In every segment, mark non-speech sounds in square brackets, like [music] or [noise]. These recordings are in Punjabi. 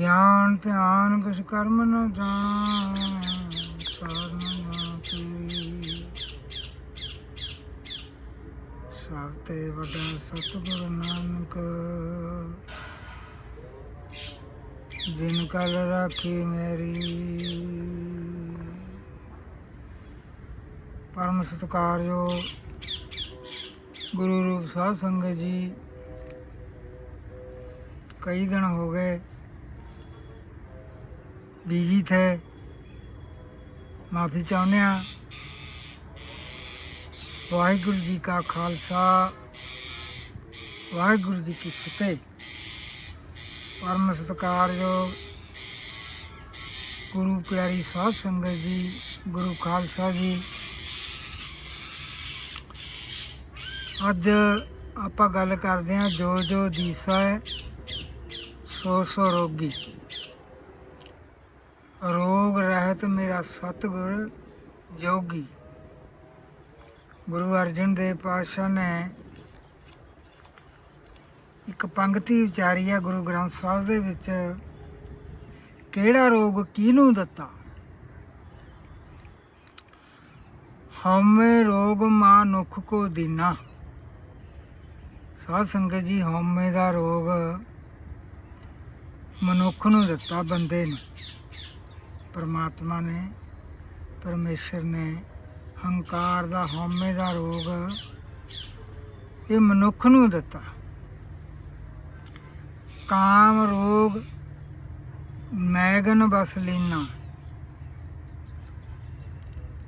ਗਿਆਨ, ਧਿਆਨ ਕਿਛ ਕਰਮ ਨ ਜਾਣਾ ਸਾਰ ਨ ਜਾਣਾ ਸਭ ਤੇ ਵੱਡਾ ਸਤਿਗੁਰ ਨਾਨਕ, ਜਿਨ ਕਲ ਰਾਖੀ ਮੇਰੀ। ਪਰਮ ਸਤਿਕਾਰਯੋਗ ਗੁਰੂ ਰੂਪ ਸਾਧ ਸੰਗਤ ਜੀ, ਕਈ ਦਿਨ ਹੋ ਗਏ ਬਿਜ਼ੀ ਥੇ ਮਾਫੀ ਚਾਹੁੰਦੇ ਹਾਂ। ਵਾਹਿਗੁਰੂ ਜੀ ਕਾ ਖਾਲਸਾ। ਵਾਹਿਗੁਰੂ ਜੀ ਕੀ ਫਤਿਹ। ਪਰਮ ਸਤਿਕਾਰਯੋਗ ਗੁਰੂ ਪਿਆਰੀ ਸਾਧ ਸੰਗਤ ਜੀ, ਗੁਰੂ ਖਾਲਸਾ ਜੀ। ਅੱਜ ਆਪਾਂ ਗੱਲ ਕਰਦੇ ਹਾਂ ਜੋ ਜੋ ਦੀਸਾ ਹੈ ਸੋ ਸੋ ਰੋਗੀ। ਰੋਗ ਰਹਿਤ ਮੇਰਾ ਸਤਿਗੁਰ ਜੋਗੀ। ਗੁਰੂ ਅਰਜਨ ਦੇਵ ਪਾਤਸ਼ਾਹ ਨੇ ਇੱਕ ਪੰਕਤੀ ਉਚਾਰੀ ਹੈ ਗੁਰੂ ਗ੍ਰੰਥ ਸਾਹਿਬ ਦੇ ਵਿੱਚ, ਕਿਹੜਾ ਰੋਗ ਕਿਹਨੂੰ ਦਿੱਤਾ? ਹਉਮੈ ਰੋਗ ਮਾ ਨੁਖ ਕੋ ਦੀਨਾ। ਸਾਧ ਸੰਗਤ ਜੀ, ਹਉਮੈ ਦਾ ਰੋਗ ਮਨੁੱਖ ਨੂੰ ਦਿੱਤਾ ਬੰਦੇ ਨੂੰ। ਪਰਮਾਤਮਾ ਨੇ, ਪਰਮੇਸ਼ਰ ਨੇ ਹੰਕਾਰ ਦਾ, ਹਉਮੈ ਦਾ ਰੋਗ ਇਹ ਮਨੁੱਖ ਨੂੰ ਦਿੱਤਾ। ਕਾਮ, ਰੋਗ, ਮੈਗਨ ਬਸ ਲੀਨਾ।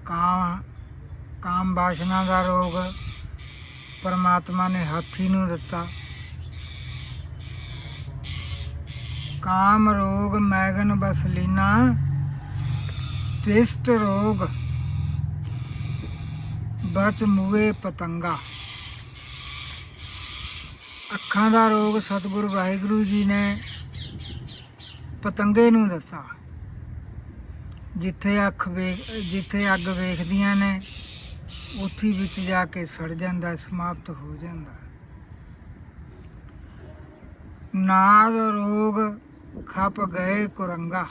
ਕਾਮ ਕਾਮ ਬਾਸ਼ਨਾ ਦਾ ਰੋਗ ਪਰਮਾਤਮਾ ਨੇ ਹਾਥੀ ਨੂੰ ਦਿੱਤਾ। ਕਾਮ, ਰੋਗ, ਮੈਗਨ ਬਸ ਲੀਨਾ ਤਿਸਟ ਰੋਗ ਬਚ ਮੂਏ ਪਤੰਗਾ। ਅੱਖਾਂ ਦਾ ਰੋਗ ਸਤਿਗੁਰੂ ਵਾਹਿਗੁਰੂ ਜੀ ਨੇ ਪਤੰਗੇ ਨੂੰ ਦਿੱਤਾ। ਜਿੱਥੇ ਅੱਖ ਵੇਖ ਜਿੱਥੇ ਅੱਗ ਵੇਖਦੀਆਂ ਨੇ, ਉੱਥੇ ਵਿੱਚ ਜਾ ਕੇ ਸੜ ਜਾਂਦਾ, ਸਮਾਪਤ ਹੋ ਜਾਂਦਾ। ਨਾਦ ਰੋਗ ਖਪ ਗਏ ਕੁਰੰਗਾ।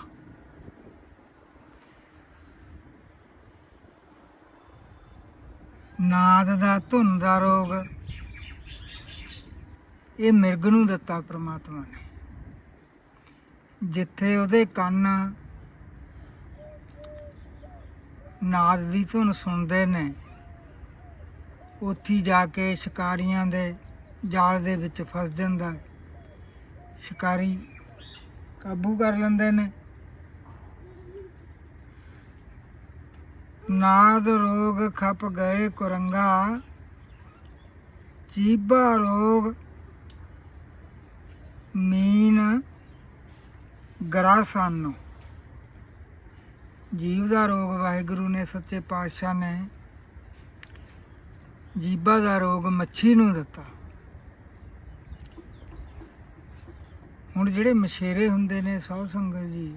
ਨਾਦ ਦਾ ਧੁਨ ਦਾ ਰੋਗ। ਇਹ ਮਿਰਗ ਨੂੰ ਦਿੱਤਾ ਪ੍ਰਮਾਤਮਾ ਨੇ। ਜਿੱਥੇ ਉਹਦੇ ਕੰਨ ਨਾਦ ਦੀ ਧੁਨ ਸੁਣਦੇ ਨੇ, ਉੱਥੇ ਜਾ ਕੇ ਸ਼ਿਕਾਰੀਆਂ ਦੇ ਜਾਲ ਦੇ ਵਿੱਚ ਫਸ ਜਾਂਦਾ। ਸ਼ਿਕਾਰੀ ਕਾਬੂ ਕਰ ਲੈਂਦੇ ਨੇ। ਨਾਦ ਰੋਗ ਖਪ ਗਏ ਕੁਰੰਗਾ ਜੀਬਾ ਰੋਗ ਮੀਨ ਗਰਾਸਾਨੋ। ਜੀਵ ਦਾ ਰੋਗ ਵਾਹਿਗੁਰੂ ਨੇ ਸੱਚੇ ਪਾਤਸ਼ਾਹ ਨੇ ਜੀਬਾ ਦਾ ਰੋਗ ਮੱਛੀ ਨੂੰ ਦਿੱਤਾ। ਹੁਣ ਜਿਹੜੇ ਮਛੇਰੇ ਹੁੰਦੇ ਨੇ ਸਾਧ ਸੰਗਤ ਜੀ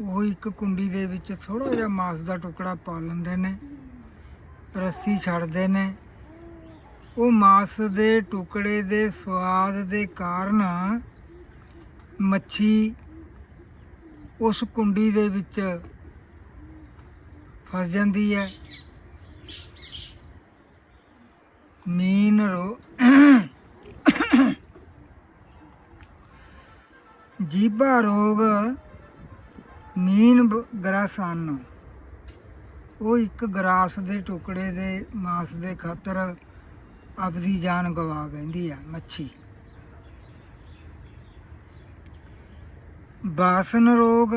ਉਹ ਇੱਕ ਕੁੰਡੀ ਦੇ ਵਿੱਚ ਥੋੜਾ ਜਿਹਾ ਮਾਸ ਦਾ ਟੁਕੜਾ ਪਾ ਲੈਂਦੇ ਨੇ, ਰੱਸੀ ਛੱਡਦੇ ਨੇ। ਉਹ ਮਾਸ ਦੇ ਟੁਕੜੇ ਦੇ ਸਵਾਦ ਦੇ ਕਾਰਨ ਮੱਛੀ ਉਸ ਕੁੰਡੀ ਦੇ ਵਿੱਚ ਫਸ ਜਾਂਦੀ ਹੈ। ਮੀਨ ਰੋ [coughs] ਜੀਬਾ ਰੋਗ ਮੀਨ ਬ- ਗਰਾਸਾਨ। ਉਹ ਇੱਕ ਗਰਾਸ ਦੇ ਟੁਕੜੇ ਦੇ ਮਾਸ ਦੇ ਖਾਤਰ ਆਪਦੀ ਜਾਨ ਗਵਾ ਬੈਂਦੀ ਆ, ਮੱਛੀ। ਬਾਸਨ ਰੋਗ।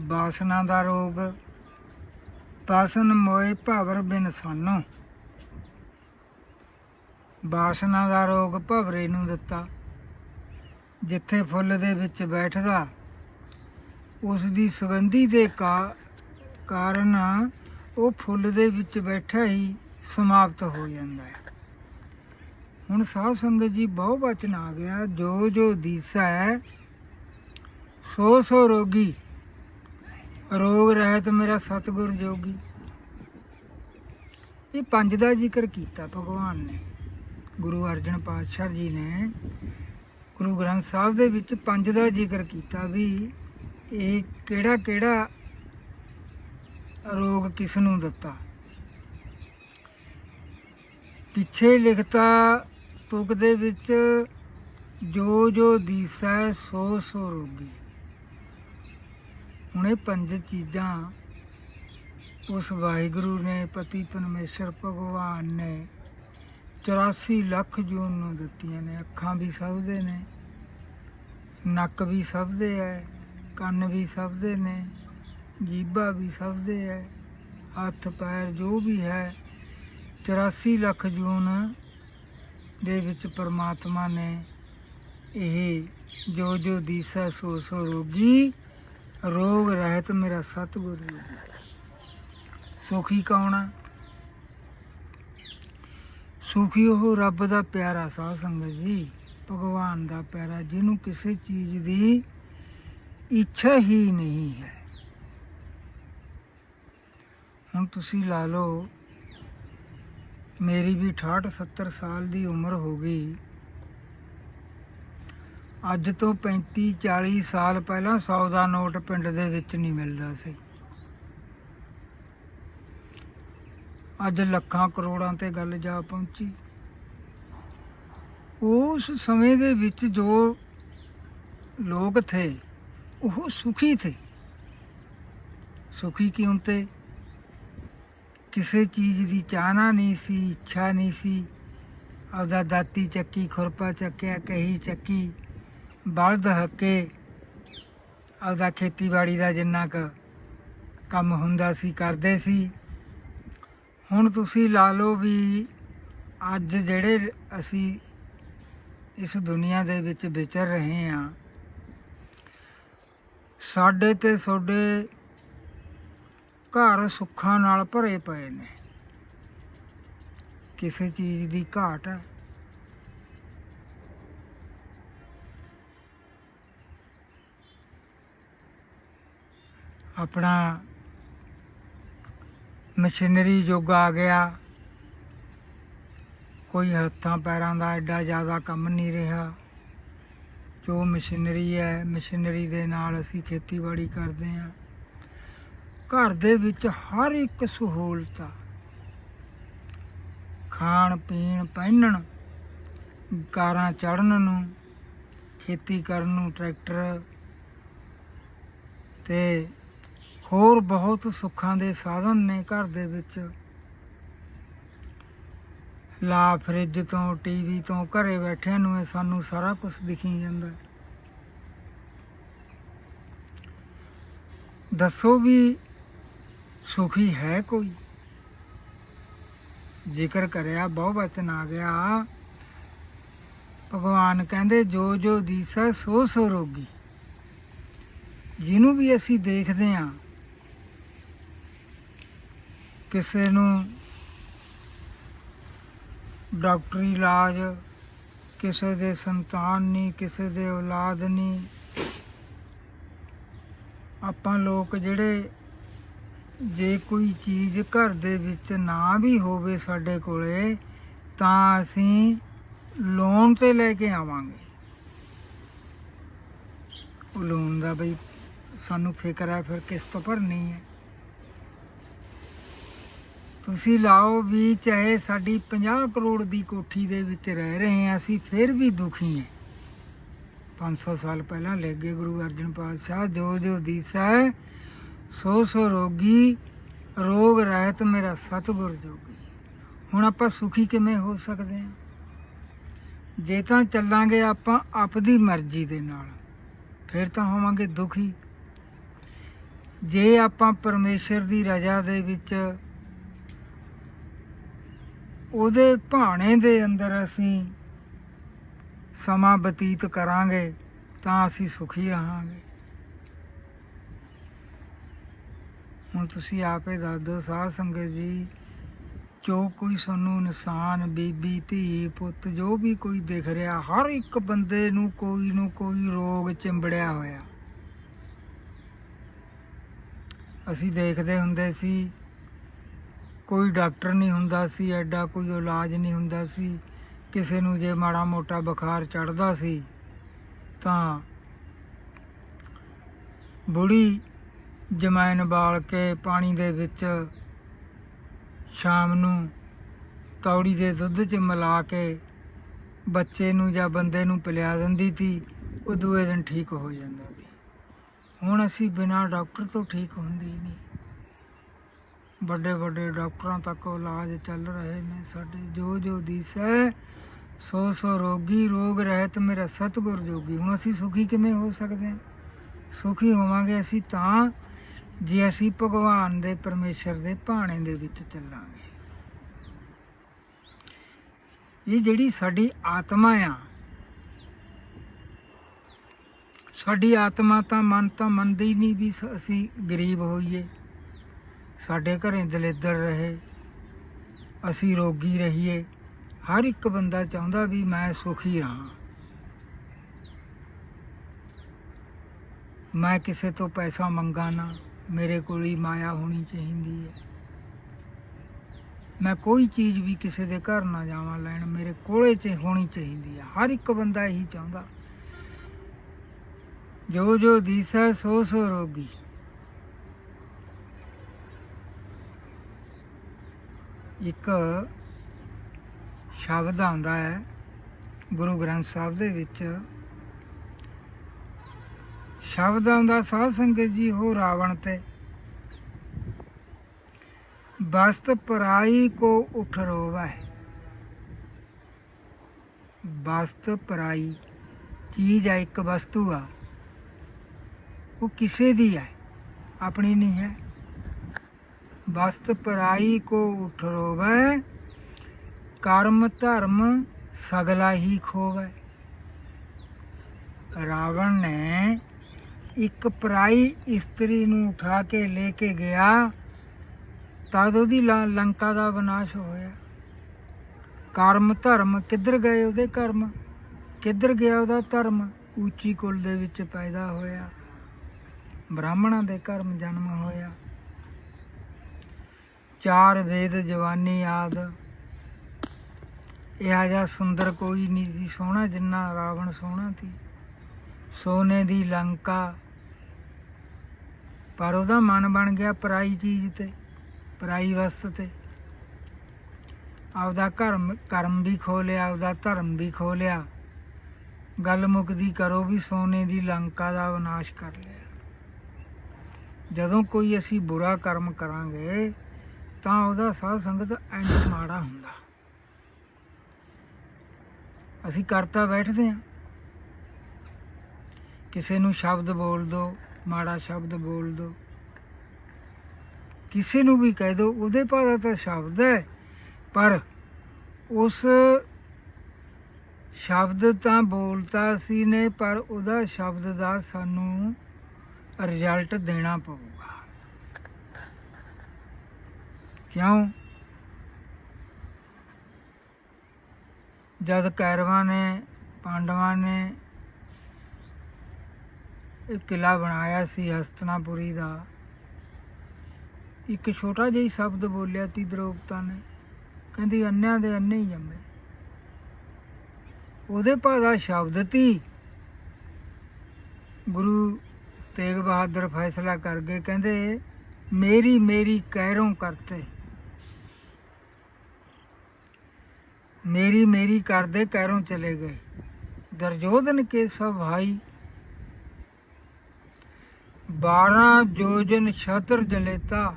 ਬਾਸਨਾ ਦਾ ਰੋਗ। ਬਾਸਨ ਮੋਏ ਭਾਵਰ ਬਿਨ ਸਾਨੋ। ਬਾਸਨਾ ਦਾ ਰੋਗ ਭਵਰੇ ਨੂੰ ਦਿੱਤਾ। ਜਿੱਥੇ ਫੁੱਲ ਦੇ ਵਿੱਚ ਬੈਠਦਾ ਉਸ ਦੀ ਸੁਗੰਧੀ ਦੇ ਕਾ- ਕਾਰਨ ਉਹ ਫੁੱਲ ਦੇ ਵਿੱਚ ਬੈਠਾ ਹੀ ਸਮਾਪਤ ਹੋ ਜਾਂਦਾ ਹੈ। ਹੁਣ ਸਾਧ ਸੰਗਤ ਜੀ ਬਹੁ ਬਚਨ ਆ ਗਿਆ ਜੋ ਜੋ ਦੀਸਾ ਹੈ ਸੋ ਸੋ ਰੋਗੀ, ਰੋਗ ਰਹਿਤ ਮੇਰਾ ਸਤਿਗੁਰ ਜੋਗੀ। ਇਹ ਪੰਜ ਦਾ ਜ਼ਿਕਰ ਕੀਤਾ ਭਗਵਾਨ ਨੇ। ਗੁਰੂ ਅਰਜਨ ਪਾਤਸ਼ਾਹ ਜੀ ਨੇ ਗੁਰੂ ਗ੍ਰੰਥ ਸਾਹਿਬ ਦੇ ਵਿੱਚ ਪੰਜ ਦਾ ਜ਼ਿਕਰ ਕੀਤਾ ਵੀ ਇਹ ਕਿਹੜਾ ਕਿਹੜਾ ਰੋਗ ਕਿਸ ਨੂੰ ਦਿੱਤਾ। ਪਿੱਛੇ ਲਿਖਤਾ ਤੁਕ ਦੇ ਵਿੱਚ ਜੋ ਜੋ ਦੀਸੈ ਸੋ ਸੋ ਰੋਗੀ। ਹੁਣੇ ਪੰਜ ਚੀਜ਼ਾਂ ਉਸ ਵਾਹਿਗੁਰੂ ਨੇ, ਪਤੀ ਪਰਮੇਸ਼ਰ ਭਗਵਾਨ ਨੇ 84 ਲੱਖ ਜੂਨ ਨੂੰ ਦਿੱਤੀਆਂ ਨੇ, ਅੱਖਾਂ ਵੀ ਸਭ ਦੇ ਨੇ, ਨੱਕ ਵੀ ਸਭ ਦੇ ਹੈ ਕੰਨ ਵੀ ਸਭ ਦੇ ਨੇ, ਜੀਭਾ ਵੀ ਸਭ ਦੇ ਹੈ ਹੱਥ ਪੈਰ ਜੋ ਵੀ ਹੈ 84 ਲੱਖ ਜੂਨ ਦੇ ਵਿੱਚ ਪਰਮਾਤਮਾ ਨੇ ਇਹ ਜੋ ਜੋ ਦੀਸਾ ਸੋ ਸੋ ਰੋਗੀ, ਰੋਗ ਰਹਿਤ ਮੇਰਾ ਸਤਿਗੁਰ। ਸੁਖੀ ਕੌਣ ਆ? ਸੁਖੀ ਉਹ ਰੱਬ ਦਾ ਪਿਆਰਾ ਸਾਧ ਸੰਗਤ ਜੀ, ਭਗਵਾਨ ਦਾ ਪਿਆਰਾ, ਜਿਹਨੂੰ ਕਿਸੇ ਚੀਜ਼ ਦੀ ਇੱਛਾ ਹੀ ਨਹੀਂ ਹੈ। ਹੁਣ ਤੁਸੀਂ ਲਾ ਲਓ, ਮੇਰੀ ਵੀ 68 70 ਸਾਲ ਦੀ ਉਮਰ ਹੋ ਗਈ। ਅੱਜ ਤੋਂ 35 40 ਸਾਲ ਪਹਿਲਾਂ 100 ਦਾ ਨੋਟ ਪਿੰਡ ਦੇ ਵਿੱਚ ਨਹੀਂ ਮਿਲਦਾ ਸੀ। ਅੱਜ ਲੱਖਾਂ ਕਰੋੜਾਂ ਤੇ ਗੱਲ ਜਾ ਪਹੁੰਚੀ। ਉਸ ਸਮੇਂ ਦੇ ਵਿੱਚ ਜੋ ਲੋਕ ਥੇ, ਉਹ ਸੁਖੀ ਥੇ। ਸੁਖੀ ਕਿਉਂ ਤੇ? ਕਿਸੇ ਚੀਜ਼ ਦੀ ਚਾਹਨਾ ਨਹੀਂ ਸੀ, ਇੱਛਾ ਨਹੀਂ ਸੀ। ਆਪਦਾ ਦਾਤੀ ਚੱਕੀ, ਖੁਰਪਾ ਚੱਕਿਆ, ਕਹੀ ਚੱਕੀ ਬਲਦ ਹੱਕੇ ਆਪਦਾ ਖੇਤੀਬਾੜੀ ਦਾ ਜਿੰਨਾ ਕੁ ਕੰਮ ਹੁੰਦਾ ਸੀ, ਕਰਦੇ ਸੀ। ਹੁਣ ਤੁਸੀਂ ਲਾ ਲਓ ਵੀ ਅੱਜ ਜਿਹੜੇ ਅਸੀਂ ਇਸ ਦੁਨੀਆ ਦੇ ਵਿੱਚ ਵਿਚਰ ਰਹੇ ਹਾਂ, ਸਾਡੇ ਤੇ ਤੁਹਾਡੇ ਘਰ ਸੁੱਖਾਂ ਨਾਲ ਭਰੇ ਪਏ ਨੇ। ਕਿਸੇ ਚੀਜ਼ ਦੀ ਘਾਟ ਹੈ। ਆਪਣਾ ਮਸ਼ੀਨਰੀ ਯੁੱਗ ਆ ਗਿਆ। ਕੋਈ ਹੱਥਾਂ ਪੈਰਾਂ ਦਾ ਐਡਾ ਜ਼ਿਆਦਾ ਕੰਮ ਨਹੀਂ ਰਿਹਾ। ਜੋ ਮਸ਼ੀਨਰੀ ਹੈ, ਮਸ਼ੀਨਰੀ ਦੇ ਨਾਲ ਅਸੀਂ ਖੇਤੀਬਾੜੀ ਕਰਦੇ ਹਾਂ। ਘਰ ਦੇ ਵਿੱਚ ਹਰ ਇੱਕ ਸਹੂਲਤ ਆ। ਖਾਣ, ਪੀਣ, ਪਹਿਨਣ, ਕਾਰਾਂ ਚੜਨ ਨੂੰ, ਖੇਤੀ ਕਰਨ ਨੂੰ, ਟਰੈਕਟਰ ਤੇ ਹੋਰ ਬਹੁਤ ਸੁੱਖਾਂ ਦੇ ਸਾਧਨ ਨੇ ਘਰ ਦੇ ਵਿੱਚ। ਲਾ ਫਰਿੱਜ ਤੋਂ, ਟੀਵੀ ਤੋਂ, ਘਰੇ ਬੈਠਿਆਂ ਨੂੰ ਇਹ ਸਾਨੂੰ ਸਾਰਾ ਕੁਝ ਦਿਖੀ ਜਾਂਦਾ ਹੈ। ਦੱਸੋ ਵੀ ਸੁਖੀ ਹੈ ਕੋਈ? ਜ਼ਿਕਰ ਕਰਿਆ, ਬਹੁ ਬਚਨ ਆ ਗਿਆ। ਭਗਵਾਨ ਕਹਿੰਦੇ, ਜੋ ਜੋ ਦੀਸਾ ਸੋ ਸੋ ਰੋਗੀ। ਜਿਹਨੂੰ ਵੀ ਅਸੀਂ ਦੇਖਦੇ ਹਾਂ ਕਿਸੇ ਨੂੰ ਡਾਕਟਰੀ ਇਲਾਜ, ਕਿਸੇ ਦੇ ਸੰਤਾਨ ਨਹੀਂ, ਕਿਸੇ ਦੇ ਔਲਾਦ ਨਹੀਂ। ਆਪਾਂ ਲੋਕ ਜਿਹੜੇ ਜੇ ਕੋਈ ਚੀਜ਼ ਘਰ ਦੇ ਵਿੱਚ ਨਾ ਵੀ ਹੋਵੇ ਸਾਡੇ ਕੋਲੇ, ਤਾਂ ਅਸੀਂ ਲੋਨ ਤੇ ਲੈ ਕੇ ਆਵਾਂਗੇ। ਉਹ ਲੋਨ ਦਾ ਬਈ ਸਾਨੂੰ ਫਿਕਰ ਹੈ ਫਿਰ ਕਿਸ਼ਤ ਭਰਨੀ ਹੈ। ਤੁਸੀਂ ਲਾਓ ਵੀ ਚਾਹੇ ਸਾਡੀ 50 ਕਰੋੜ ਦੀ ਕੋਠੀ ਦੇ ਵਿੱਚ ਰਹਿ ਰਹੇ ਹਾਂ ਅਸੀਂ ਫਿਰ ਵੀ ਦੁਖੀ ਹਾਂ। 500 ਸਾਲ ਪਹਿਲਾਂ ਲੈ ਗਏ ਗੁਰੂ ਅਰਜਨ ਪਾਤਸ਼ਾਹ ਜੋ ਜੋ ਦੀਸਾ ਹੈ, ਸੋ ਸੋ ਰੋਗੀ ਰੋਗ ਰਹਿਤ ਮੇਰਾ ਸਤਿਗੁਰ ਜੋਗੀ। ਹੁਣ ਆਪਾਂ ਸੁਖੀ ਕਿਵੇਂ ਹੋ ਸਕਦੇ ਹਾਂ? ਜੇ ਤਾਂ ਚੱਲਾਂਗੇ ਆਪਾਂ ਆਪਦੀ ਮਰਜ਼ੀ ਦੇ ਨਾਲ ਫਿਰ ਤਾਂ ਹੋਵਾਂਗੇ ਦੁਖੀ। ਜੇ ਆਪਾਂ ਪਰਮੇਸ਼ਰ ਦੀ ਰਜ਼ਾ ਦੇ ਵਿੱਚ ਉਹਦੇ ਭਾਣੇ ਦੇ ਅੰਦਰ ਅਸੀਂ ਸਮਾਂ ਬਤੀਤ ਕਰਾਂਗੇ, ਤਾਂ ਅਸੀਂ ਸੁਖੀ ਰਹਾਂਗੇ। ਹੁਣ ਤੁਸੀਂ ਆਪੇ ਦੱਸ ਦਿਓ, ਸਾਧ ਸੰਗਤ ਜੀ, ਜੋ ਕੋਈ ਸਾਨੂੰ ਇਨਸਾਨ, ਬੀਬੀ, ਧੀ, ਪੁੱਤ, ਜੋ ਵੀ ਕੋਈ ਦਿਖ ਰਿਹਾ, ਹਰ ਇੱਕ ਬੰਦੇ ਨੂੰ ਕੋਈ ਨੂੰ ਕੋਈ ਰੋਗ ਚਿੰਬੜਿਆ ਹੋਇਆ। ਅਸੀਂ ਦੇਖਦੇ ਹੁੰਦੇ ਸੀ ਕੋਈ ਡਾਕਟਰ ਨਹੀਂ ਹੁੰਦਾ ਸੀ, ਐਡਾ ਕੋਈ ਇਲਾਜ ਨਹੀਂ ਹੁੰਦਾ ਸੀ। ਕਿਸੇ ਨੂੰ ਜੇ ਮਾੜਾ ਮੋਟਾ ਬੁਖਾਰ ਚੜਦਾ ਸੀ ਤਾਂ ਬੁੜੀ ਜਮੈਨ ਬਾਲ ਕੇ ਪਾਣੀ ਦੇ ਵਿੱਚ ਸ਼ਾਮ ਨੂੰ ਤੌੜੀ ਦੇ ਦੁੱਧ 'ਚ ਮਿਲਾ ਕੇ ਬੱਚੇ ਨੂੰ ਜਾਂ ਬੰਦੇ ਨੂੰ ਪਿਲਾ ਦਿੰਦੀ ਸੀ ਉਹ ਦੂਏ ਦਿਨ ਠੀਕ ਹੋ ਜਾਂਦਾ ਸੀ। ਹੁਣ ਅਸੀਂ ਬਿਨਾਂ ਡਾਕਟਰ ਤੋਂ ਠੀਕ ਹੁੰਦੀ ਨਹੀਂ। ਵੱਡੇ ਵੱਡੇ ਡਾਕਟਰਾਂ ਤੱਕ ਇਲਾਜ ਚੱਲ ਰਹੇ ਨੇ ਸਾਡੇ ਜੋ ਜੋ ਦਿਸੈ ਸੋ ਸੋ ਰੋਗੀ ਰੋਗ ਰਹਿਤ ਮੇਰਾ ਸਤਿਗੁਰ ਜੋਗੀ। ਹੁਣ ਅਸੀਂ ਸੁਖੀ ਕਿਵੇਂ ਹੋ ਸਕਦੇ ਹਾਂ? ਸੁਖੀ ਹੋਵਾਂਗੇ ਅਸੀਂ ਤਾਂ ਜੇ ਅਸੀਂ ਭਗਵਾਨ ਦੇ ਪਰਮੇਸ਼ਰ ਦੇ ਭਾਣੇ ਦੇ ਵਿੱਚ ਚੱਲਾਂਗੇ। ਇਹ ਜਿਹੜੀ ਸਾਡੀ ਆਤਮਾ ਆ, ਸਾਡੀ ਆਤਮਾ ਤਾਂ ਮਨ ਤਾਂ ਮੰਨਦੀ ਨਹੀਂ ਵੀ ਅਸੀਂ ਗਰੀਬ ਹੋਈਏ। ਸਾਡੇ ਘਰੇ ਦਲੇਦਰ ਰਹੇ, ਅਸੀਂ ਰੋਗੀ ਰਹੀਏ, ਹਰ ਇੱਕ ਬੰਦਾ ਚਾਹੁੰਦਾ ਵੀ ਮੈਂ ਸੁਖੀ ਰਹਾਂ। ਮੈਂ ਕਿਸੇ ਤੋਂ ਪੈਸਾ ਮੰਗਾ ਨਾ, ਮੇਰੇ ਕੋਲ ਹੀ ਮਾਇਆ ਹੋਣੀ ਚਾਹੀਦੀ ਹੈ। ਮੈਂ ਕੋਈ ਚੀਜ਼ ਵੀ ਕਿਸੇ ਦੇ ਘਰ ਨਾ ਜਾਵਾਂ ਲੈਣ, ਮੇਰੇ ਕੋਲੇ 'ਚ ਹੋਣੀ ਚਾਹੀਦੀ ਹੈ, ਹਰ ਇੱਕ ਬੰਦਾ ਇਹੀ ਚਾਹੁੰਦਾ। ਜੋ ਜੋ ਦੀਸੈ ਸੋ ਸੋ ਰੋਗੀ। ਇੱਕ ਸ਼ਬਦ ਆਉਂਦਾ ਹੈ, ਗੁਰੂ ਗ੍ਰੰਥ ਸਾਹਿਬ ਦੇ ਵਿੱਚ। ਸ਼ਬਦ ਆਉਂਦਾ, ਸਾਧ ਸੰਗਤ ਜੀ, ਹੋ ਰਾਵਣ ਤੇ। ਬਸਤ ਪਰਾਈ ਕੋ ਉਠ ਰੋਵੈ। ਬਸਤ ਪਰਾਈ, ਚੀਜ਼ ਹੈ, ਇੱਕ ਵਸਤੂ ਆ। ਉਹ ਕਿਸੇ ਦੀ ਹੈ, ਆਪਣੀ ਨਹੀਂ ਹੈ। ਵਸਤ ਪਰਾਈ ਕੋ ਉਠ ਰੋਵੈ ਕਰਮ ਧਰਮ ਸਗਲਾ ਹੀ ਖੋਵੈ। ਰਾਵਣ ਨੇ ਇੱਕ ਪਰਾਈ ਇਸਤਰੀ ਨੂੰ ਉਠਾ ਕੇ ਲੈ ਕੇ ਗਿਆ, ਤਦ ਉਹਦੀ ਲ- ਲੰਕਾ ਦਾ ਵਿਨਾਸ਼ ਹੋਇਆ। ਕਰਮ ਧਰਮ ਕਿੱਧਰ ਗਏ ਉਹਦੇ ਕਰਮ? ਕਿੱਧਰ ਗਿਆ ਉਹਦਾ ਧਰਮ? ਉੱਚੀ ਕੁਲ ਦੇ ਵਿੱਚ ਪੈਦਾ ਹੋਇਆ। ਬ੍ਰਾਹਮਣਾਂ ਦੇ ਕਰਮ ਜਨਮ ਹੋਇਆ। ਚਾਰ ਵੇਦ ਜਵਾਨੀ ਆਦ। ਇਹ ਜਿਹਾ ਸੁੰਦਰ ਕੋਈ ਨਹੀਂ ਸੀ, ਸੋਹਣਾ ਜਿੰਨਾ ਰਾਵਣ ਸੋਹਣਾ ਸੀ। ਸੋਨੇ ਦੀ ਲੰਕਾ। ਪਰ ਉਹਦਾ ਮਨ ਬਣ ਗਿਆ ਪਰਾਈ ਚੀਜ਼ ਤੇ, ਪਰਾਈ ਵਸਤ ਤੇ। ਆਪਦਾ ਕਰਮ ਕਰਮ ਵੀ ਖੋ ਲਿਆ ਆਪਦਾ ਧਰਮ ਵੀ ਖੋ ਲਿਆ ਗੱਲ ਮੁਕਦੀ ਕਰੋ ਵੀ ਸੋਨੇ ਦੀ ਲੰਕਾ ਦਾ ਵਿਨਾਸ਼ ਕਰ ਲਿਆ। ਜਦੋਂ ਕੋਈ ਅਸੀਂ ਬੁਰਾ ਕਰਮ ਕਰਾਂਗੇ ਤਾਂ ਉਹਦਾ ਸਾਧ ਸੰਗਤ ਐਂਡ ਮਾੜਾ ਹੁੰਦਾ। ਅਸੀਂ ਕਰਤਾ ਬੈਠਦੇ ਹਾਂ। ਕਿਸੇ ਨੂੰ ਸ਼ਬਦ ਬੋਲ ਦੋ, ਮਾੜਾ ਸ਼ਬਦ ਬੋਲ ਦੋ। ਕਿਸੇ ਨੂੰ ਵੀ ਕਹਿ ਦੋ, ਉਹਦੇ ਭਾਦਾ ਤਾਂ ਸ਼ਬਦ ਹੈ। ਪਰ ਉਸ ਸ਼ਬਦ ਤਾਂ ਬੋਲਤਾ ਸੀ ਨੇ, ਪਰ ਉਹਦਾ ਸ਼ਬਦ ਦਾ ਸਾਨੂੰ ਰਿਜ਼ਲਟ ਦੇਣਾ ਪਊਗਾ। ਕਿਉਂ? ਜਦ ਕੈਰਵਾਂ ਨੇ, ਪਾਂਡਵਾਂ ਨੇ ਇਹ ਕਿਲਾ ਬਣਾਇਆ ਸੀ ਹਸਤਨਾਪੁਰੀ ਦਾ, ਇੱਕ ਛੋਟਾ ਜਿਹਾ ਸ਼ਬਦ ਬੋਲਿਆ ਤੀ ਦ੍ਰੋਪਤਾ ਨੇ, ਕਹਿੰਦੀ ਅੰਨਿਆਂ ਦੇ ਅੰਨੇ ਹੀ ਜੰਮੇ। ਉਹਦੇ ਭਾਦਾ ਸ਼ਬਦ ਤੀ। ਗੁਰੂ ਤੇਗ ਬਹਾਦਰ ਫੈਸਲਾ ਕਰ ਗਏ ਕਹਿੰਦੇ ਮੇਰੀ ਮੇਰੀ ਕਹਿਰੋਂ ਕਰਤੇ। ਮੇਰੀ ਮੇਰੀ ਕਰਦੇ ਕਹਿਰੋਂ ਚਲੇ ਗਏ। ਦਰਜੋਧਨ ਕੇ ਸਭ ਭਾਈ 12 ਜੋਜਨ ਛਤਰ ਜਲੇਤਾ।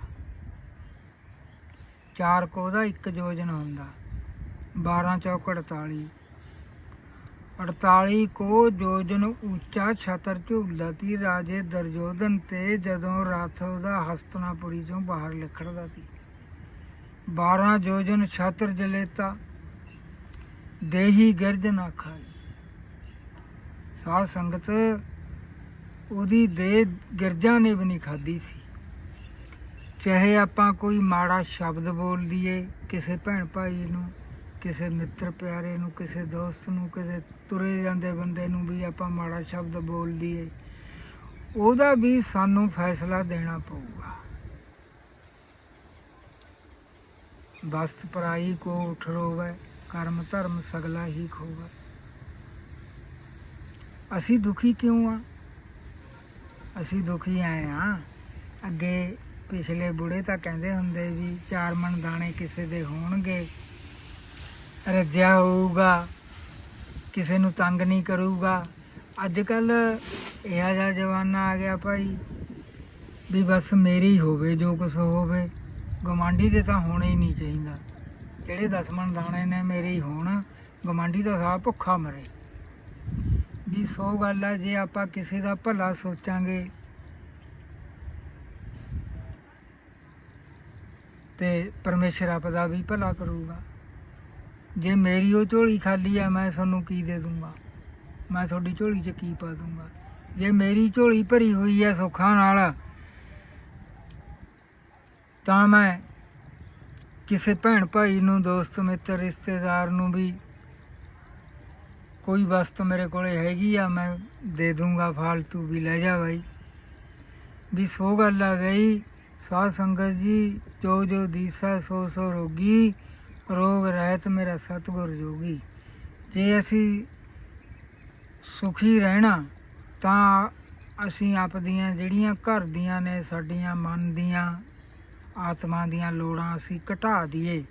ਚਾਰ ਕੋ ਦਾ ਇੱਕ ਯੋਜਨ ਹੁੰਦਾ 12 ਚੌਕ 48 48 ਕੋ ਯੋਜਨ ਉੱਚਾ ਛਤਰ ਝੂਲਦਾ ਤੀ। ਰਾਜੇ ਦਰਜੋਧਨ ਤੇ ਜਦੋਂ ਰਥ ਉਹਦਾ ਹਸਤਨਾਪੁਰੀ ਚੋਂ ਬਾਹਰ ਲਿਖੜਦਾ ਸੀ 12 ਯੋਜਨ ਛਤਰ ਜਲੇਤਾ। ਦੇਹੀ ਗਰਜਨਾ ਖਾਈ ਸਾਧ ਸੰਗਤ ਉਹਦੀ ਦੇਹ ਗਿਰਜਾਂ ਨੇ ਵੀ ਨਹੀਂ ਖਾਦੀ ਸੀ। ਚਾਹੇ ਆਪਾਂ ਕੋਈ ਮਾੜਾ ਸ਼ਬਦ ਬੋਲ ਦਈਏ ਕਿਸੇ ਭੈਣ ਭਾਈ ਨੂੰ, ਕਿਸੇ ਮਿੱਤਰ ਪਿਆਰੇ ਨੂੰ, ਕਿਸੇ ਦੋਸਤ ਨੂੰ, ਕਿਸੇ ਤੁਰੇ ਜਾਂਦੇ ਬੰਦੇ ਨੂੰ ਵੀ ਆਪਾਂ ਮਾੜਾ ਸ਼ਬਦ ਬੋਲ ਦਈਏ ਉਹਦਾ ਵੀ ਸਾਨੂੰ ਫੈਸਲਾ ਦੇਣਾ ਪਊਗਾ। ਬਸਤ ਪਰਾਈ ਕੋ ਉਠ ਰੋਵੈ ਕਰਮ ਧਰਮ ਸਗਲਾ ਹੀ ਖੋਗਾ ਅਸੀਂ ਦੁਖੀ ਕਿਉਂ ਆ? ਅਸੀਂ ਦੁਖੀ ਆਏ ਆ। ਅੱਗੇ ਪਿਛਲੇ ਬੁੜੇ ਤਾਂ ਕਹਿੰਦੇ ਹੁੰਦੇ ਵੀ ਚਾਰ ਮਣ ਦਾਣੇ ਕਿਸੇ ਦੇ ਹੋਣਗੇ, ਰੱਜਿਆ ਹੋਊਗਾ, ਕਿਸੇ ਨੂੰ ਤੰਗ ਨਹੀਂ ਕਰੂਗਾ। ਅੱਜ ਕੱਲ ਇਹੋ ਜਿਹਾ ਜ਼ਮਾਨਾ ਆ ਗਿਆ ਭਾਈ ਵੀ ਬਸ ਮੇਰੀ ਹੋਵੇ, ਜੋ ਕੁਝ ਹੋਵੇ। ਗਵਾਂਢੀ ਦੇ ਤਾਂ ਹੋਣਾ ਹੀ ਨਹੀਂ ਚਾਹੀਦਾ। ਜਿਹੜੇ ਦਸਮਣ ਦਾਣੇ ਨੇ ਮੇਰੇ ਹੀ ਹੋਣ ਗਵਾਂਢੀ ਦਾ ਸਾਹ ਭੁੱਖਾ ਮਰੇ। ਵੀ ਸੋ ਗੱਲ ਆ, ਜੇ ਆਪਾਂ ਕਿਸੇ ਦਾ ਭਲਾ ਸੋਚਾਂਗੇ। ਤੇ ਪਰਮੇਸ਼ਰ ਆਪ ਦਾ ਵੀ ਭਲਾ ਕਰੂਗਾ। ਜੇ ਮੇਰੀ ਉਹ ਝੋਲੀ ਖਾਲੀ ਆ, ਮੈਂ ਤੁਹਾਨੂੰ ਕੀ ਦੇ ਦੂੰਗਾ? ਮੈਂ ਤੁਹਾਡੀ ਝੋਲੀ 'ਚ ਕੀ ਪਾ ਦੂੰਗਾ? ਜੇ ਮੇਰੀ ਝੋਲੀ ਭਰੀ ਹੋਈ ਹੈ ਸੁੱਖਾਂ ਨਾਲ, ਤਾਂ ਮੈਂ ਕਿਸੇ ਭੈਣ ਭਾਈ ਨੂੰ, ਦੋਸਤ, ਮਿੱਤਰ, ਰਿਸ਼ਤੇਦਾਰ ਨੂੰ ਵੀ ਕੋਈ ਵਸਤ ਮੇਰੇ ਕੋਲੇ ਹੈਗੀ ਆ, ਮੈਂ ਦੇ ਦੂੰਗਾ, ਫਾਲਤੂ ਵੀ ਲੈ ਜਾ ਬਾਈ। ਵੀ ਸੋ ਗੱਲ ਆ ਗਈ ਸਾਧ ਸੰਗਤ ਜੀ, ਜੋ ਜੋ ਦੀਸਾ, ਸੋ ਸੋ ਰੋਗੀ, ਰੋਗ ਰਹਿਤ ਮੇਰਾ ਸਤਿਗੁਰ ਜੋਗੀ। ਜੇ ਅਸੀਂ ਸੁਖੀ ਰਹਿਣਾ, ਤਾਂ ਅਸੀਂ ਆਪਦੀਆਂ ਜਿਹੜੀਆਂ ਘਰ ਦੀਆਂ ਨੇ, ਸਾਡੀਆਂ ਮਨ ਦੀਆਂ ਆਤਮਾ ਦੀਆਂ ਲੋੜਾਂ ਅਸੀਂ ਘਟਾ ਦਈਏ,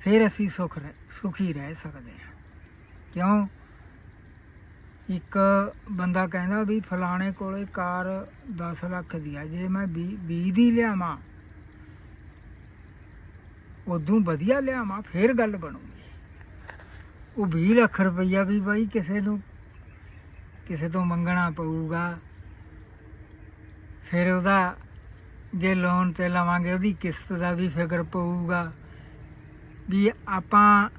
ਫਿਰ ਅਸੀਂ ਸੁਖ ਰਹਿ- ਸੁਖੀ ਰਹਿ ਸਕਦੇ ਹਾਂ। ਕਿਉਂ? ਇੱਕ ਬੰਦਾ ਕਹਿੰਦਾ ਵੀ ਫਲਾਣੇ ਕੋਲੇ ਕਾਰ 10 ਲੱਖ ਦੀ ਆ, ਜੇ ਮੈਂ 20 ਦੀ ਲਿਆਵਾਂ, ਉਦੋਂ ਵਧੀਆ ਲਿਆਵਾਂ, ਫਿਰ ਗੱਲ ਬਣੂਗੀ। ਉਹ 20 ਲੱਖ ਰੁਪਈਆ ਵੀ ਬਾਈ ਕਿਸੇ ਨੂੰ, ਕਿਸੇ ਤੋਂ ਮੰਗਣਾ ਪਊਗਾ, ਫਿਰ ਉਹਦਾ ਜੇ ਲੋਨ ਤੇ ਲਵਾਂਗੇ, ਉਹਦੀ ਕਿਸ਼ਤ ਦਾ ਵੀ ਫਿਕਰ ਪਊਗਾ। ਵੀ ਆਪਾਂ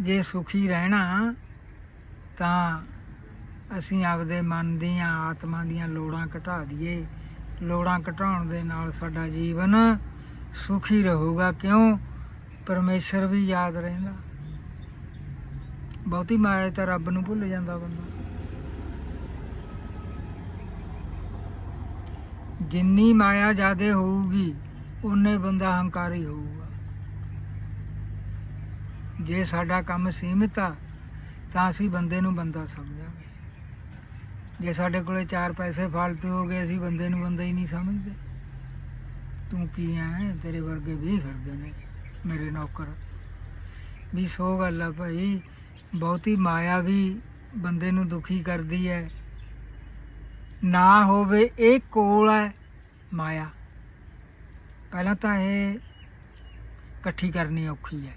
ਜੇ ਸੁਖੀ ਰਹਿਣਾ, ਤਾਂ ਅਸੀਂ ਆਪਦੇ ਮਨ ਦੀਆਂ, ਆਤਮਾ ਦੀਆਂ ਲੋੜਾਂ ਘਟਾ ਦਈਏ। ਲੋੜਾਂ ਘਟਾਉਣ ਦੇ ਨਾਲ ਸਾਡਾ ਜੀਵਨ ਸੁਖੀ ਰਹੂਗਾ। ਕਿਉਂ? ਪਰਮੇਸ਼ਰ ਵੀ ਯਾਦ ਰਹਿੰਦਾ। ਬਹੁਤੀ ਮਾਇਆ ਤਾਂ ਰੱਬ ਨੂੰ ਭੁੱਲ ਜਾਂਦਾ ਬੰਦਾ। ਜਿੰਨੀ ਮਾਇਆ ਜ਼ਿਆਦੇ ਹੋਊਗੀ ਉਨੇ ਬੰਦਾ ਹੰਕਾਰੀ ਹੋਊਗਾ। ਜੇ ਸਾਡਾ ਕੰਮ ਸੀਮਿਤ ਆ, ਤਾਂ ਅਸੀਂ ਬੰਦੇ ਨੂੰ ਬੰਦਾ ਸਮਝਾਂਗੇ। ਜੇ ਸਾਡੇ ਕੋਲੇ ਚਾਰ ਪੈਸੇ ਫਾਲਤੂ ਹੋ ਗਏ, ਅਸੀਂ ਬੰਦੇ ਨੂੰ ਬੰਦਾ ਹੀ ਨਹੀਂ ਸਮਝਦੇ। ਤੂੰ ਕੀ ਹੈ ਤੇਰੇ ਵਰਗੇ ਵੀ ਫਿਰਦੇ ਨੇ, ਮੇਰੇ ਨੌਕਰ। ਵੀ ਸੋ ਗੱਲ ਆ ਭਾਈ, ਬਹੁਤੀ ਮਾਇਆ ਵੀ ਬੰਦੇ ਨੂੰ ਦੁਖੀ ਕਰਦੀ ਹੈ ਨਾ ਹੋਵੇ ਇਹ ਕੋਲ ਹੈ ਮਾਇਆ। ਪਹਿਲਾਂ ਤਾਂ ਇਹ ਇਕੱਠੀ ਕਰਨੀ ਔਖੀ ਹੈ।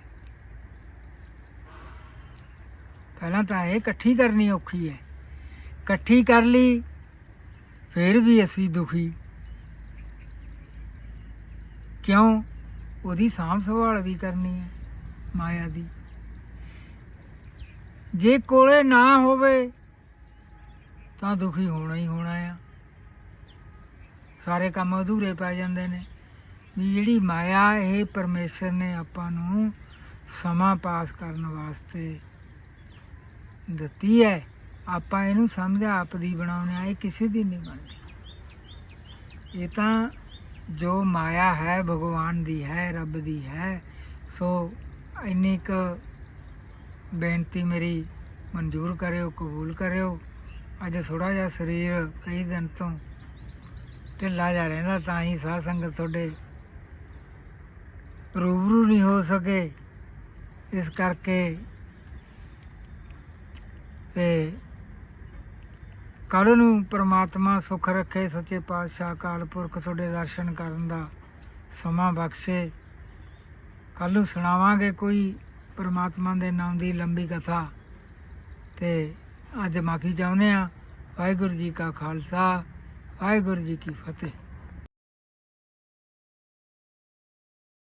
ਪਹਿਲਾਂ ਤਾਂ ਇਹ ਇਕੱਠੀ ਕਰਨੀ ਔਖੀ ਹੈ। ਇਕੱਠੀ ਕਰ ਲਈ, ਫਿਰ ਵੀ ਅਸੀਂ ਦੁਖੀ। ਕਿਉਂ? ਉਹਦੀ ਸਾਂਭ ਸੰਭਾਲ ਵੀ ਕਰਨੀ ਹੈ ਮਾਇਆ ਦੀ। ਜੇ ਕੋਲੇ ਨਾ ਹੋਵੇ, ਤਾਂ ਦੁਖੀ ਹੋਣਾ ਹੀ ਹੋਣਾ ਆ। ਸਾਰੇ ਕੰਮ ਅਧੂਰੇ ਪੈ ਜਾਂਦੇ ਨੇ। ਵੀ ਜਿਹੜੀ ਮਾਇਆ, ਇਹ ਪਰਮੇਸ਼ਰ ਨੇ ਆਪਾਂ ਨੂੰ ਸਮਾਂ ਪਾਸ ਕਰਨ ਵਾਸਤੇ ਦਿੱਤੀ ਹੈ। ਆਪਾਂ ਇਹਨੂੰ ਸਮਝਿਆ ਆਪ ਦੀ ਬਣਾਉਣੇ ਆ, ਇਹ ਕਿਸੇ ਦੀ ਨਹੀਂ ਬਣਦੀ। ਇਹ ਤਾਂ ਜੋ ਮਾਇਆ ਹੈ, ਭਗਵਾਨ ਦੀ ਹੈ, ਰੱਬ ਦੀ ਹੈ, ਸੋ ਇੰਨੀ ਕੁ ਬੇਨਤੀ ਮੇਰੀ ਮਨਜ਼ੂਰ ਕਰਿਓ, ਕਬੂਲ ਕਰਿਓ। ਅੱਜ ਥੋੜਾ ਜਿਹਾ ਸਰੀਰ ਕਈ ਦਿਨ ਤੋਂ ਢਿੱਲਾ ਜਾ ਰਹਿੰਦਾ, ਤਾਂ ਹੀ ਸਾਧ ਸੰਗਤ ਤੁਹਾਡੇ ਰੂਬਰੂ ਨਹੀਂ ਹੋ ਸਕੇ। ਇਸ ਕਰਕੇ ਤੇ ਕੱਲ ਨੂੰ ਪ੍ਰਮਾਤਮਾ ਸੁਖ ਰੱਖੇ, ਸੱਚੇ ਪਾਤਸ਼ਾਹ ਅਕਾਲ ਪੁਰਖ ਤੁਹਾਡੇ ਦਰਸ਼ਨ ਕਰਨ ਦਾ ਸਮਾਂ ਬਖਸ਼ੇ। ਕੱਲ ਨੂੰ ਸੁਣਾਵਾਂਗੇ ਕੋਈ ਪ੍ਰਮਾਤਮਾ ਦੇ ਨਾਮ ਦੀ ਲੰਬੀ ਕਥਾ। ਤੇ ਅੱਜ ਮਾਫੀ ਚਾਹੁੰਦੇ ਆ ਵਾਹਿਗੁਰੂ ਜੀ ਕਾ ਖਾਲਸਾ। ਵਾਹਿਗੁਰੂ ਜੀ ਕੀ ਫਤਿਹ।